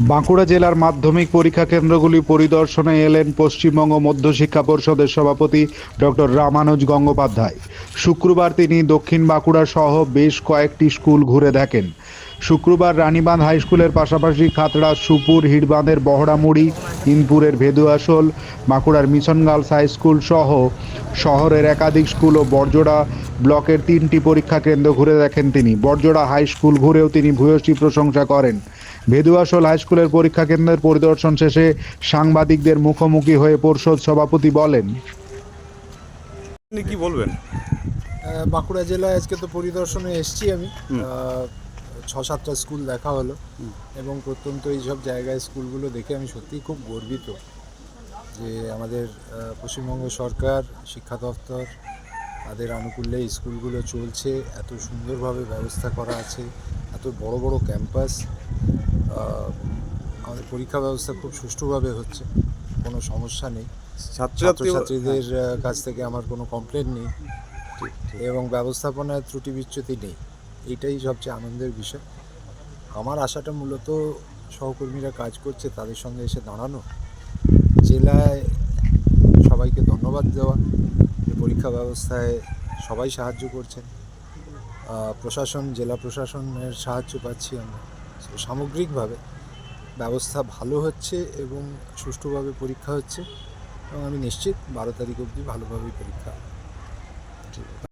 বাঁকুড়া জেলার মাধ্যমিক পরীক্ষা কেন্দ্রগুলি পরিদর্শনে এলেন পশ্চিমবঙ্গ মধ্যশিক্ষা পরিষদের সভাপতি ডক্টর রামানুজ গঙ্গোপাধ্যায়। শুক্রবার তিনি দক্ষিণ বাঁকুড়া সহ বেশ কয়েকটি স্কুল ঘুরে দেখেন। শুক্রবার রানীবাঁধ হাই স্কুলের পাশাপাশি খাতড়া সুপুর হিড়বাঁধের বহড়ামুড়ি ইনপুরের ভেদুয়াশোল বাঁকুড়ার মিশন গার্লস হাই স্কুল সহ শহরের একাধিক স্কুল ও বড়জোড়া ব্লকের তিনটি পরীক্ষা কেন্দ্র ঘুরে দেখেন তিনি। বড়জোড়া হাই স্কুল ঘুরেও তিনি ভূয়সী প্রশংসা করেন। ভেদুয়াশোল হাই স্কুলের পরীক্ষা কেন্দ্রের পরিদর্শন শেষে সাংবাদিকদের মুখোমুখি হয়ে পরিষদ সভাপতি বলেন আপনি কি বলবেন? বাঁকুড়া জেলায় আজকে তো পরিদর্শনে এসেছি আমি। ছ সাতটা স্কুল দেখা হলো এবং প্রত্যন্ত এইসব জায়গায় স্কুলগুলো দেখে আমি সত্যিই খুব গর্বিত যে আমাদের পশ্চিমবঙ্গ সরকার শিক্ষা দপ্তর তাদের আনুকূল্যে স্কুলগুলো চলছে এত সুন্দরভাবে ব্যবস্থা করা আছে এত বড় বড় ক্যাম্পাস আমাদের পরীক্ষা ব্যবস্থা খুব সুষ্ঠুভাবে হচ্ছে কোনো সমস্যা নেই। ছাত্রছাত্রী ছাত্রছাত্রীদের কাছ থেকে আমার কোনো কমপ্লেন নেই এবং ব্যবস্থাপনায় ত্রুটি বিচ্যুতি নেই। এইটাই সবচেয়ে আনন্দের বিষয়। আমার আশাটা মূলত সহকর্মীরা কাজ করছে, তাদের সঙ্গে এসে দাঁড়ানো। জেলায় সবাইকে ধন্যবাদ দেওয়া। যে পরীক্ষা ব্যবস্থায় সবাই সাহায্য করছেন। প্রশাসন, জেলা প্রশাসনের সাহায্য পাচ্ছি আমরা। সামগ্রিকভাবে ব্যবস্থা ভালো হচ্ছে এবং সুষ্ঠুভাবে পরীক্ষা হচ্ছে এবং আমি নিশ্চিত বারো তারিখ অবধি ভালোভাবেই পরীক্ষা। হবে।